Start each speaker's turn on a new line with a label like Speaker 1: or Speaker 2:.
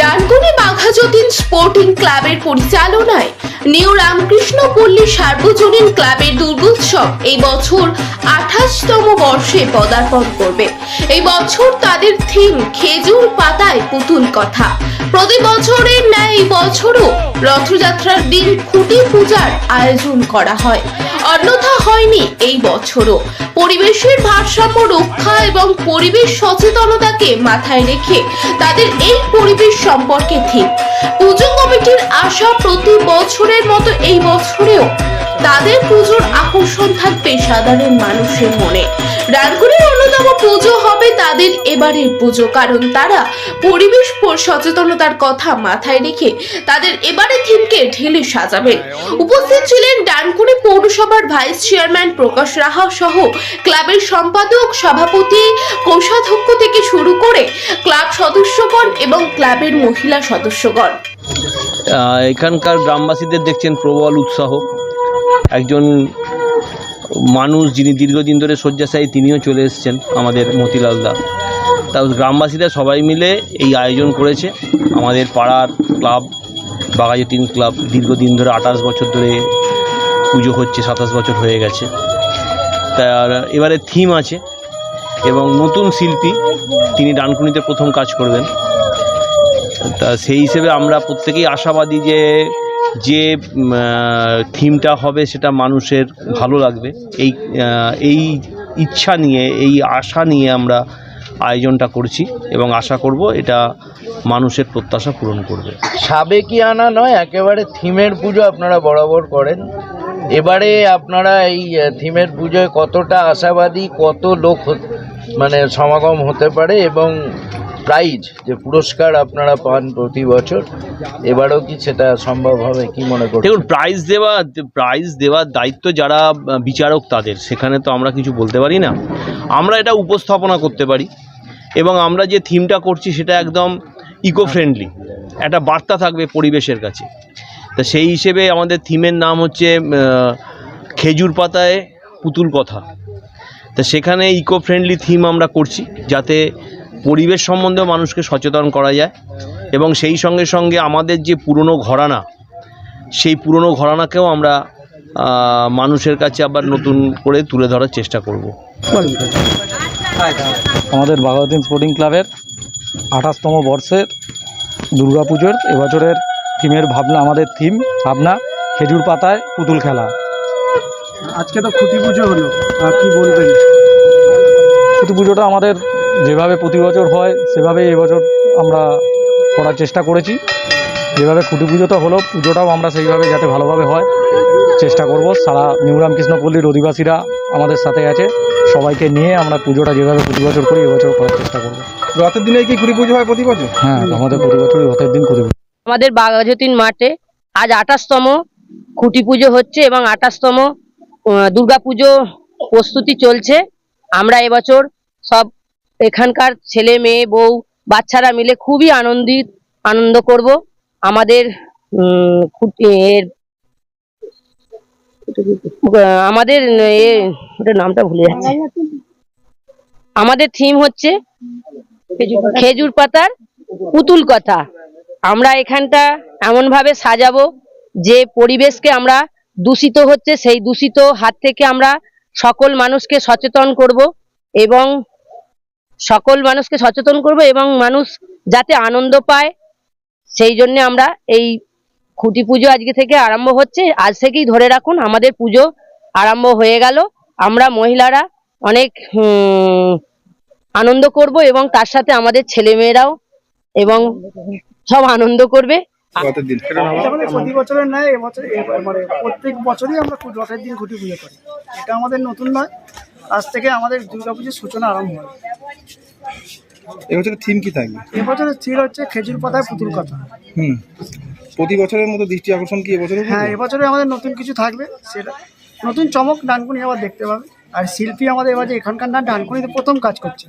Speaker 1: Dankuni Baghajatin sporting ক্লাবের পরিচালনায় new Ramakrishna পল্লী সার্বজনীন ক্লাবের দুর্গোৎসব এই বছর আঠাশতম বর্ষে পদার্পণ করবে। এই বছর তাদের থিম খেজুর পাতায় পুতুল কথা। প্রতি বছরের ন্যায় এই বছরও রথযাত্রার দিন খুঁটি পূজার আয়োজন করা হয়। অন্যথা হয়নি এই বছরও। পরিবেশের ভারসাম্য রক্ষা এবং পরিবেশ সচেতনতাকে মাথায় রেখে তাদের এই পরিবেশ সম্পর্কে ঠিক। পুজো কমিটির আশা প্রতি বছরের মতো এই বছরেও তাদের পুজোর আকর্ষণ থাকবে সাধারণ মানুষের মনে। রানকুনির অন্যতম পুজো হবে তাদের এবারের পুজো, কারণ তারা পরিবেশ সচেতনতার কথা মাথায় রেখে তাদের এবারে থিমকে ঢেলে সাজাবেন। উপস্থিত ছিলেন ডানকুনি পৌরসভার ভাইস চেয়ারম্যান প্রকাশ রাহা সহ ক্লাবের সম্পাদক, সভাপতি, কোষাধ্যক্ষ থেকে শুরু করে ক্লাব সদস্যগণ এবং ক্লাবের মহিলা সদস্যগণ।
Speaker 2: এখানকার গ্রামবাসীদের দেখছেন প্রবল উৎসাহ। একজন মানুষ যিনি দীর্ঘদিন ধরে শয্যাশায়ী, তিনিও চলে এসেছেন আমাদের মতিলাল দা। তা গ্রামবাসীরা সবাই মিলে এই আয়োজন করেছে। আমাদের পাড়ার ক্লাব বাগাজটিন ক্লাব দীর্ঘদিন ধরে আঠাশ বছর ধরে পুজো হচ্ছে, সাতাশ বছর হয়ে গেছে। তার এবারে থিম আছে এবং নতুন শিল্পী তিনি ডানকুনিতে প্রথম কাজ করবেন। তা সেই হিসেবে আমরা প্রত্যেকেই আশাবাদী যে যে থিমটা হবে সেটা মানুষের ভালো লাগবে। এই এই ইচ্ছা নিয়ে, এই আশা নিয়ে আমরা আয়োজনটা করছি এবং আশা করব এটা মানুষের প্রত্যাশা পূরণ করবে।
Speaker 3: সাবেকিয়ানা নয়, একেবারে থিমের পুজো আপনারা বরাবর করেন। এবারে আপনারা এই থিমের পুজোয় কতটা আশাবাদী, কত লোক মানে সমাগম হতে পারে এবং প্রাইজ যে পুরস্কার আপনারা পান প্রতি বছর, এবারেও কি সেটা সম্ভব হবে? কি মনে করছেন?
Speaker 2: দেখুন, প্রাইজ দেওয়া, প্রাইজ দেওয়ার দায়িত্ব যারা বিচারক তাদের। সেখানে তো আমরা কিছু বলতে পারি না। আমরা এটা উপস্থাপনা করতে পারি। এবং আমরা যে থিমটা করছি সেটা একদম ইকো ফ্রেন্ডলি একটা বার্তা থাকবে পরিবেশের কাছে। তা সেই হিসেবে আমাদের থিমের নাম হচ্ছে খেজুর পাতায় পুতুল কথা। তা সেখানে ইকো ফ্রেন্ডলি থিম আমরা করছি, যাতে পরিবেশ সম্বন্ধেও মানুষকে সচেতন করা যায় এবং সেই সঙ্গে সঙ্গে আমাদের যে পুরনো ঘরানা সেই পুরনো ঘরানাকেও আমরা মানুষের কাছে আবার নতুন করে তুলে ধরার চেষ্টা করব।
Speaker 4: আমাদের বাঘাদিন স্পোর্টিং ক্লাবের আঠাশতম বর্ষের দুর্গাপুজোর এবছরের থিমের ভাবনা আমাদের থিম ভাবনা খেজুর পাতায় পুতুল খেলা।
Speaker 5: আজকে তো খুঁটি পুজো হলো আর কি বলবেন?
Speaker 4: খুঁটি পুজোটা আমাদের যেভাবে প্রতি বছর হয় সেভাবেই এবছর আমরা করার চেষ্টা করেছি। যেভাবে খুঁটি পুজো তো হলো পুজোটাও আমরা সেইভাবে যাতে ভালোভাবে হয় চেষ্টা করব। সারা নিউরামকৃষ্ণ পল্লীর অধিবাসীরা আমাদের সাথে আছে। সবাইকে নিয়ে আমরা পুজোটা যেভাবে প্রতি বছর করি এবছর করার চেষ্টা করব।
Speaker 5: রথের দিনে কি খুঁটি পুজো হয় প্রতি বছর?
Speaker 4: হ্যাঁ আমাদের প্রতি বছরই রথের দিন খুঁটি পুজো।
Speaker 6: আমাদের বাঘাযতীন মাঠে আজ আঠাশতম খুঁটি পুজো হচ্ছে এবং আঠাশতম দুর্গা পুজো প্রস্তুতি চলছে। আমরা এবছর সব এখানকার ছেলে, মেয়ে, বউ, বাচ্চারা মিলে খুবই আনন্দিত আনন্দ করব। আমাদের এর, আমাদের নামটা ভুলে যাচ্ছে। আমাদের থিম হচ্ছে খেজুর পাতার পুতুল কথা। আমরা এখানটা এমন ভাবে সাজাবো যে পরিবেশকে আমরা দূষিত হচ্ছে, সেই দূষিত হাত থেকে আমরা সকল মানুষকে সচেতন করব এবং সকল মানুষকে সচেতন করব এবং মানুষ যাতে আনন্দ পায় সেই জন্য আমরা এই খুঁটি পুজো আজকে থেকে আরম্ভ হচ্ছে। আজ থেকেই ধরে রাখুন আমাদের পুজো আরম্ভ হয়ে গেল। আমরা মহিলারা অনেক আনন্দ করব এবং তার সাথে আমাদের ছেলেমেয়েরাও এবং সব আনন্দ করবে।
Speaker 5: রথের দিন। এটা আমাদের প্রতি বছরের নয় এবছর মানে প্রত্যেক বছরই আমরা রথের দিন খুঁটি পুজো করি। এটা আমাদের নতুন নয়। আজ থেকে আমাদের দুর্গাপুজোর সূচনা আরম্ভ হয়।
Speaker 7: এবছরের থিম কি থাকবে?
Speaker 5: এবছরের থিম হচ্ছে খেজুর পাতায় পুতুল কথা।
Speaker 7: হুম। প্রতি বছরের মতো দৃষ্টি আকর্ষণ কি এবছরে
Speaker 5: হ্যাঁ? এবছরে আমাদের নতুন কিছু থাকবে সেটা নতুন চমক ডানকুনি আবার দেখতে পাবে। আর শিল্পী আমাদের এবার যে এখানকার না ডানকুনিতে প্রথম কাজ করছে।